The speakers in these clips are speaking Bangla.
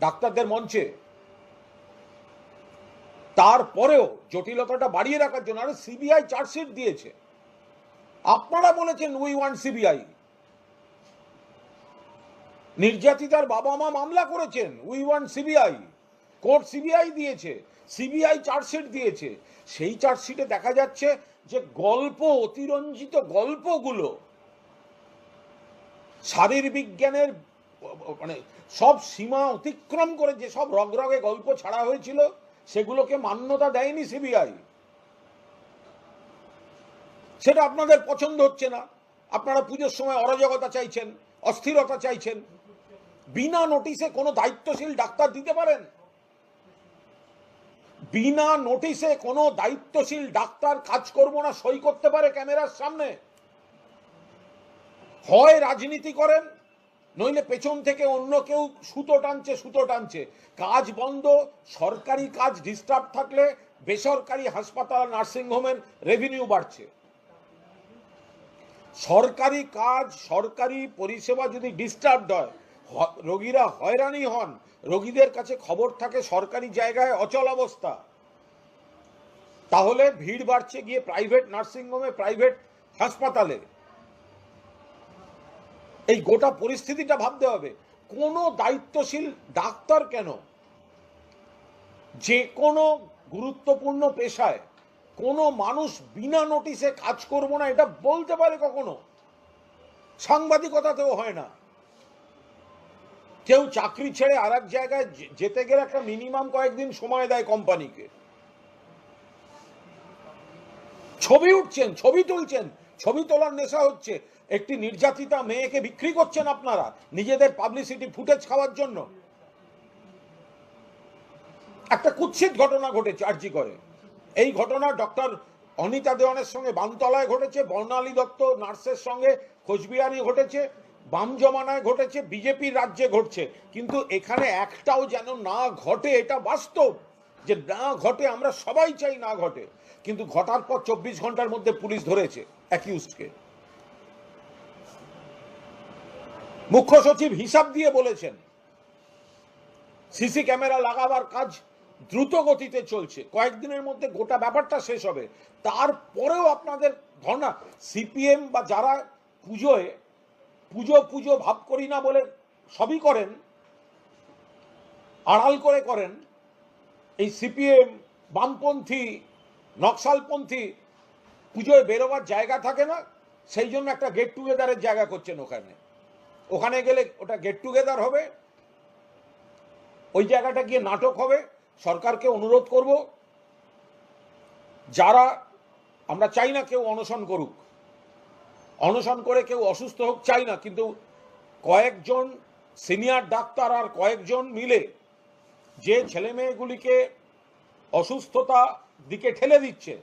ডাক্তারদের মঞ্চে। তারপরেও জটিলতাটা বাড়িয়ে রাখার জন্য আরে সিবিআই চার্জশিট দিয়েছে। আপনারা বলেছেন উই ওয়ান সিবিআই। নির্যাতিতার বাবা মা মামলা করেছেন, we want CBI. Court CBI দিয়েছে, সিবিআই চার্জশিট দিয়েছে। সেই চার্জশিটে দেখা যাচ্ছে যে গল্প, অতিরঞ্জিত গল্পগুলো শারীরবিজ্ঞানের মানে সব সীমা অতিক্রম করে যে সব রগরগে গল্প ছাড়া হয়েছিল, সেগুলোকে মান্যতা দেয়নি সিবিআই। সেটা আপনাদের পছন্দ হচ্ছে না। আপনারা পুজোর সময় অরাজকতা চাইছেন, অস্থিরতা চাইছেন। বিনা নোটিশে কোনো দায়িত্বশীল ডাক্তার দিতে পারেন? বিনা নোটিশে কোনো দায়িত্বশীল ডাক্তার কাজ করব না, সই করতে পারে ক্যামেরার সামনে? হয় রাজনীতি করেন নইলে পেছন থেকে অন্য কেউ সুতো টানছে সুতো টানছে। কাজ বন্ধ, সরকারি কাজ ডিস্টার্ব থাকলে বেসরকারি হাসপাতাল নার্সিংহোমের রেভিনিউ বাড়ছে। সরকারি কাজ, সরকারি পরিষেবা যদি ডিস্টার্বড হয় রোগীরা হয়রানি হন, রোগীদের কাছে খবর থাকে সরকারি জায়গায় অচল অবস্থা। তাহলে ভিড় বাড়ছে গিয়ে প্রাইভেট নার্সিংহোমে প্রাইভেট হাসপাতালে। এই গোটা পরিস্থিতিটা ভাবতে হবে। কোনো দায়িত্বশীল ডাক্তার কেন? যে কোনো গুরুত্বপূর্ণ পেশায় কোনো মানুষ বিনা নোটিশে কাজ করব না, এটা বলতে পারে কখনো? সাংবাদিকতাতেও হয় না। কেউ চাকরি ছেড়ে আর জায়গায় যেতে গেলে একটা মিনিমাম কয়েকদিন সময় দেয় কোম্পানিকে। ছবি উঠছেন, ছবি তুলছেন, ছবি তোলার নেশা হচ্ছে। একটি নির্যাতিতা মেয়েকে বিক্রি করছেন আপনারা নিজেদের পাবলিসিটি ফুটেজ খাওয়ার জন্য। একটা কুৎসিত ঘটনা ঘটেছে আরজি করে এই ঘটনা ডক্টর অনিতা দেওয়ানের সঙ্গে বামতলায় ঘটেছে, বর্ণালী দত্ত নার্সের সঙ্গে কোচবিহারে ঘটেছে, বাম জমানায় ঘটেছে, বিজেপির রাজ্যে ঘটছে। কিন্তু এখানে একটাও যেন না ঘটে, এটা বাস্তব যে না ঘটে আমরা সবাই চাই না ঘটে। কিন্তু ঘটার পর চব্বিশ ঘণ্টার মধ্যে পুলিশ ধরেছে অ্যাকিউজকে মুখ্য সচিব হিসাব দিয়ে বলেছেন, সিসি ক্যামেরা লাগাবার কাজ দ্রুত গতিতে চলছে। কয়েকদিনের মধ্যে গোটা ব্যাপারটা শেষ হবে। তারপরেও আপনাদের ধর্ণা, সিপিএম বা যারা পুজোয়, পুজো পুজো ভাব করি না বলে সবই করেন, আড়াল করে করেন, এই সিপিএম বামপন্থী, নকশালপন্থী পুজোয় বেরোবার জায়গা থাকে না, সেই জন্য একটা গেট টুগেদারের জায়গা করছেন ওখানে। ওখানে গেলে ওটা গেট টুগেদার হবে। ওই জায়গাটা গিয়ে নাটক হবে। সরকারকে অনুরোধ করব, যারা আমরা চাই না কেউ অনশন করুক, অনশন করে কেউ অসুস্থ হোক চাই না, কিন্তু কয়েকজন সিনিয়র ডাক্তার আর কয়েকজন মিলে যে ছেলে মেয়েগুলিকে অসুস্থতা দিকে ঠেলে দিচ্ছে,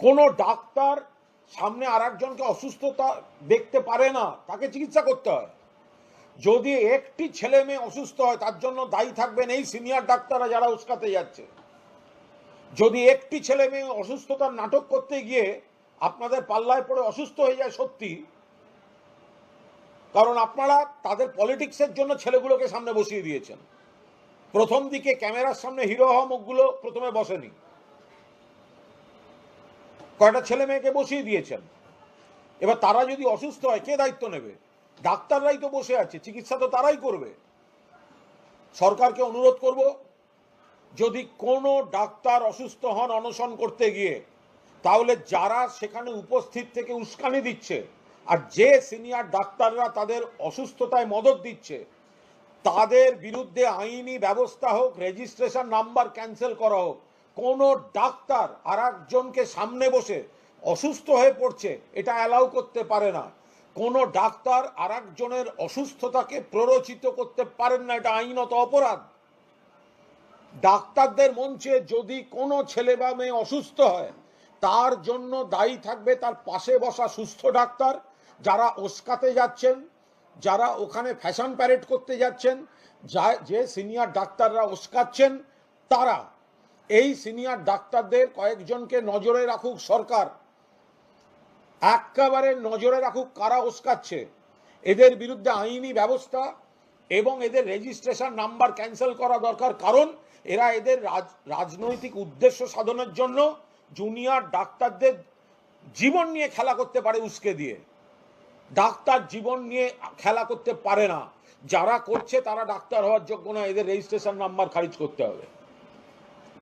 কোনো ডাক্তার সামনে আর একজনকে অসুস্থতা দেখতে পারে না, তাকে চিকিৎসা করতে হয়। যদি একটি ছেলে মেয়ে অসুস্থ হয়, তার জন্য দায়ী থাকবেন এই সিনিয়র ডাক্তাররা যারা উস্কাতে যাচ্ছে। যদি একটি ছেলে মেয়ে অসুস্থতার নাটক করতে গিয়ে আপনাদের পাল্লায় পড়ে অসুস্থ হয়ে যায় সত্যি, কারণ আপনারা তাদের পলিটিক্সের জন্য ছেলেগুলোকে সামনে বসিয়ে দিয়েছেন। প্রথম দিকে ক্যামেরার সামনে হিরো হওয়া মুখগুলো প্রথমে বসেনি। কয়টা ছেলে মেয়েকে বসিয়ে দিয়েছেন? এবার তারা যদি অসুস্থ হয়, কে দায়িত্ব নেবে? ডাক্তাররাই তো বসে আছে, চিকিৎসা তো তারাই করবে। সরকারকে অনুরোধ করব, যদি কোনো ডাক্তার অসুস্থ হন অনশন করতে গিয়ে, তাহলে যারা সেখানে উপস্থিত থেকে উস্কানি দিচ্ছে, আর যে সিনিয়র ডাক্তাররা তাদের অসুস্থতায় মদত দিচ্ছে, তাদের বিরুদ্ধে আইনি ব্যবস্থা হোক, রেজিস্ট্রেশন নাম্বার ক্যান্সেল করা হোক কোনো ডাক্তার আর একজনকে সামনে বসে অসুস্থ হয়ে পড়ছে, এটা অ্যালাউ করতে পারে না। কোনো ডাক্তার আর একজনের অসুস্থতাকে প্ররোচিত করতে পারেন না, এটা আইনত অপরাধ। ডাক্তারদের মঞ্চে যদি কোনো ছেলে বা মেয়ে অসুস্থ হয়, তার জন্য দায়ী থাকবে তার পাশে বসা সুস্থ ডাক্তার যারা ওস্কাতে যাচ্ছেন, যারা ওখানে ফ্যাশন প্যারেড করতে যাচ্ছেন, যা যে সিনিয়র ডাক্তাররা ওস্কাচ্ছেন, তারা এই সিনিয়র ডাক্তারদের কয়েকজনকে নজরে রাখুক সরকার। একেবারে নজরে রাখুক কারা উস্কাচ্ছে। এদের বিরুদ্ধে আইনি ব্যবস্থা এবং এদের রেজিস্ট্রেশন নাম্বার ক্যান্সেল করা দরকার। কারণ এরা এদের রাজ- রাজনৈতিক উদ্দেশ্য সাধনের জন্য জুনিয়র ডাক্তারদের জীবন নিয়ে খেলা করতে পারে উস্কে দিয়ে। ডাক্তার জীবন নিয়ে খেলা করতে পারে না। যারা করছে তারা ডাক্তার হওয়ার যোগ্য না। এদের রেজিস্ট্রেশন নাম্বার খারিজ করতে হবে।